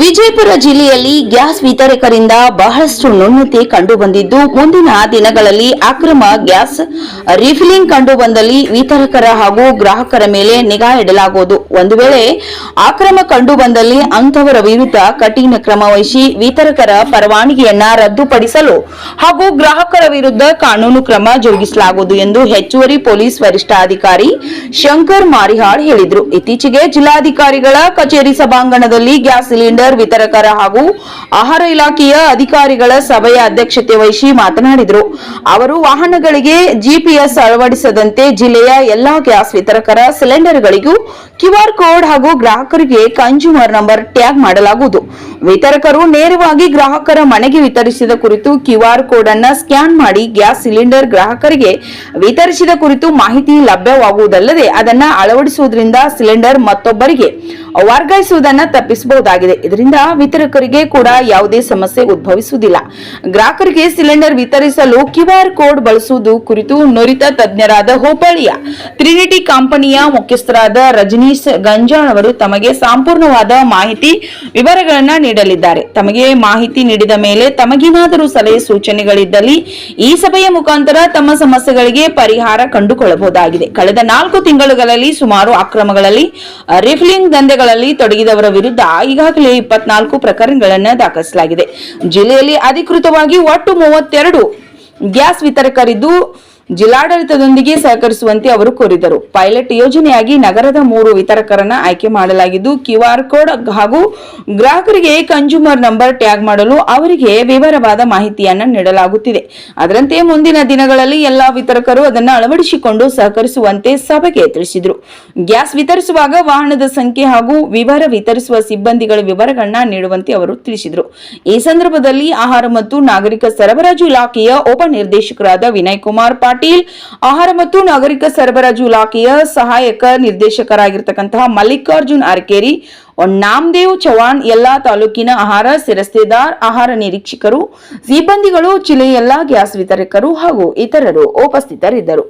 ವಿಜಯಪುರ ಜಿಲ್ಲೆಯಲ್ಲಿ ಗ್ಯಾಸ್ ವಿತರಕರಿಂದ ಬಹಳಷ್ಟು ನುಣ್ಣತೆ ಕಂಡುಬಂದಿದ್ದು, ಮುಂದಿನ ದಿನಗಳಲ್ಲಿ ಅಕ್ರಮ ಗ್ಯಾಸ್ ರಿಫಿಲಿಂಗ್ ಕಂಡುಬಂದಲ್ಲಿ ವಿತರಕರ ಹಾಗೂ ಗ್ರಾಹಕರ ಮೇಲೆ ನಿಗಾ ಇಡಲಾಗುವುದು. ಒಂದು ವೇಳೆ ಅಕ್ರಮ ಕಂಡುಬಂದಲ್ಲಿ ಅಂತವರ ವಿರುದ್ಧ ಕಠಿಣ ಕ್ರಮ ವಿತರಕರ ಪರವಾನಗಿಯನ್ನ ರದ್ದುಪಡಿಸಲು ಹಾಗೂ ಗ್ರಾಹಕರ ವಿರುದ್ಧ ಕಾನೂನು ಕ್ರಮ ಜರುಗಿಸಲಾಗುವುದು ಎಂದು ಹೆಚ್ಚುವರಿ ಪೊಲೀಸ್ ವರಿಷ್ಠಾಧಿಕಾರಿ ಶಂಕರ್ ಮಾರಿಹಾಳ್ ಹೇಳಿದರು. ಇತ್ತೀಚೆಗೆ ಜಿಲ್ಲಾಧಿಕಾರಿಗಳ ಕಚೇರಿ ಸಭಾಂಗಣದಲ್ಲಿ ಗ್ಯಾಸ್ ಸಿಲಿಂಡರ್ ವಿತರಕರ ಹಾಗೂ ಆಹಾರ ಇಲಾಖೆಯ ಅಧಿಕಾರಿಗಳ ಸಭೆಯ ಅಧ್ಯಕ್ಷತೆ ವಹಿಸಿ ಮಾತನಾಡಿದರು. ಅವರು ವಾಹನಗಳಿಗೆ ಜಿಪಿಎಸ್ ಅಳವಡಿಸದಂತೆ ಜಿಲ್ಲೆಯ ಎಲ್ಲಾ ಗ್ಯಾಸ್ ವಿತರಕರ ಸಿಲಿಂಡರ್ಗಳಿಗೂ ಕ್ಯೂಆರ್ ಕೋಡ್ ಹಾಗೂ ಗ್ರಾಹಕರಿಗೆ ಕನ್ಸ್ಯೂಮರ್ ನಂಬರ್ ಟ್ಯಾಗ್ ಮಾಡಲಾಗುವುದು. ವಿತರಕರು ನೇರವಾಗಿ ಗ್ರಾಹಕರ ಮನೆಗೆ ವಿತರಿಸಿದ ಕುರಿತು ಕ್ಯೂಆರ್ ಕೋಡ್ ಅನ್ನು ಸ್ಕ್ಯಾನ್ ಮಾಡಿ ಗ್ಯಾಸ್ ಸಿಲಿಂಡರ್ ಗ್ರಾಹಕರಿಗೆ ವಿತರಿಸಿದ ಕುರಿತು ಮಾಹಿತಿ ಲಭ್ಯವಾಗುವುದಲ್ಲದೆ ಅದನ್ನು ಅಳವಡಿಸುವುದರಿಂದ ಸಿಲಿಂಡರ್ ಮತ್ತೊಬ್ಬರಿಗೆ ವರ್ಗಾಯಿಸುವುದನ್ನು ತಪ್ಪಿಸಬಹುದಾಗಿದೆ. ಇದರಿಂದ ವಿತರಕರಿಗೆ ಕೂಡ ಯಾವುದೇ ಸಮಸ್ಯೆ ಉದ್ಭವಿಸುವುದಿಲ್ಲ. ಗ್ರಾಹಕರಿಗೆ ಸಿಲಿಂಡರ್ ವಿತರಿಸಲು ಕ್ಯೂಆರ್ ಕೋಡ್ ಬಳಸುವುದು ಕುರಿತು ನುರಿತ ತಜ್ಞರಾದ ಹೋಬಳಿಯ ಟ್ರಿನಿಟಿ ಕಂಪನಿಯ ಮುಖ್ಯಸ್ಥರಾದ ರಜನೀಶ್ ಗಂಜಾಳ್ ಅವರು ತಮಗೆ ಸಂಪೂರ್ಣವಾದ ಮಾಹಿತಿ ವಿವರಗಳನ್ನ ನೀಡಲಿದ್ದಾರೆ. ತಮಗೆ ಮಾಹಿತಿ ನೀಡಿದ ಮೇಲೆ ತಮಗೇನಾದರೂ ಸಲಹೆ ಸೂಚನೆಗಳಿದ್ದಲ್ಲಿ ಈ ಸಭೆಯ ಮುಖಾಂತರ ತಮ್ಮ ಸಮಸ್ಯೆಗಳಿಗೆ ಪರಿಹಾರ ಕಂಡುಕೊಳ್ಳಬಹುದಾಗಿದೆ. ಕಳೆದ ನಾಲ್ಕು ತಿಂಗಳುಗಳಲ್ಲಿ ಸುಮಾರು ಅಕ್ರಮಗಳಲ್ಲಿ, ರಿಫಿಲಿಂಗ್ ದಂಧೆಗಳಲ್ಲಿ ತೊಡಗಿದವರ ವಿರುದ್ಧ ಈಗಾಗಲೇ ಇಪ್ಪತ್ನಾಲ್ಕು ಪ್ರಕರಣಗಳನ್ನು ದಾಖಲಿಸಲಾಗಿದೆ. ಜಿಲ್ಲೆಯಲ್ಲಿ ಅಧಿಕೃತವಾಗಿ ಒಟ್ಟು ಮೂವತ್ತೆರಡು ಗ್ಯಾಸ್ ವಿತರಕರಿದ್ದು ಜಿಲ್ಲಾಡಳಿತದೊಂದಿಗೆ ಸಹಕರಿಸುವಂತೆ ಅವರು ಕೋರಿದರು. ಪೈಲಟ್ ಯೋಜನೆಯಾಗಿ ನಗರದ ಮೂರು ವಿತರಕರನ್ನ ಆಯ್ಕೆ ಮಾಡಲಾಗಿದ್ದು ಕ್ಯೂಆರ್ ಕೋಡ್ ಹಾಗೂ ಗ್ರಾಹಕರಿಗೆ ಕನ್ಸ್ಯೂಮರ್ ನಂಬರ್ ಟ್ಯಾಗ್ ಮಾಡಲು ಅವರಿಗೆ ವಿವರವಾದ ಮಾಹಿತಿಯನ್ನು ನೀಡಲಾಗುತ್ತಿದೆ. ಅದರಂತೆ ಮುಂದಿನ ದಿನಗಳಲ್ಲಿ ಎಲ್ಲಾ ವಿತರಕರು ಅದನ್ನು ಅಳವಡಿಸಿಕೊಂಡು ಸಹಕರಿಸುವಂತೆ ಸಭೆಗೆ ತಿಳಿಸಿದರು. ಗ್ಯಾಸ್ ವಿತರಿಸುವಾಗ ವಾಹನದ ಸಂಖ್ಯೆ ಹಾಗೂ ವಿವರ ವಿತರಿಸುವ ಸಿಬ್ಬಂದಿಗಳ ವಿವರಗಳನ್ನ ನೀಡುವಂತೆ ಅವರು ತಿಳಿಸಿದರು. ಈ ಸಂದರ್ಭದಲ್ಲಿ ಆಹಾರ ಮತ್ತು ನಾಗರಿಕ ಸರಬರಾಜು ಇಲಾಖೆಯ ಉಪ ನಿರ್ದೇಶಕರಾದ ವಿನಯ್ ಕುಮಾರ್ ಆಹಾರ ಮತ್ತು ನಾಗರಿಕ ಸರಬರಾಜು ಇಲಾಖೆಯ ಸಹಾಯಕ ನಿರ್ದೇಶಕರಾಗಿರ್ತಕ್ಕಂತಹ ಮಲ್ಲಿಕಾರ್ಜುನ್ ಅರ್ಕೇರಿ, ನಾಮದೇವ್ ಚವಾಣ್ ಎಲ್ಲಾ ತಾಲೂಕಿನ ಆಹಾರ ಸಿರಸ್ತೆದಾರ್, ಆಹಾರ ನಿರೀಕ್ಷಕರು, ಸಿಬ್ಬಂದಿಗಳು, ಜಿಲ್ಲೆಯ ಎಲ್ಲಾ ಗ್ಯಾಸ್ ವಿತರಕರು ಹಾಗೂ ಇತರರು ಉಪಸ್ಥಿತರಿದ್ದರು.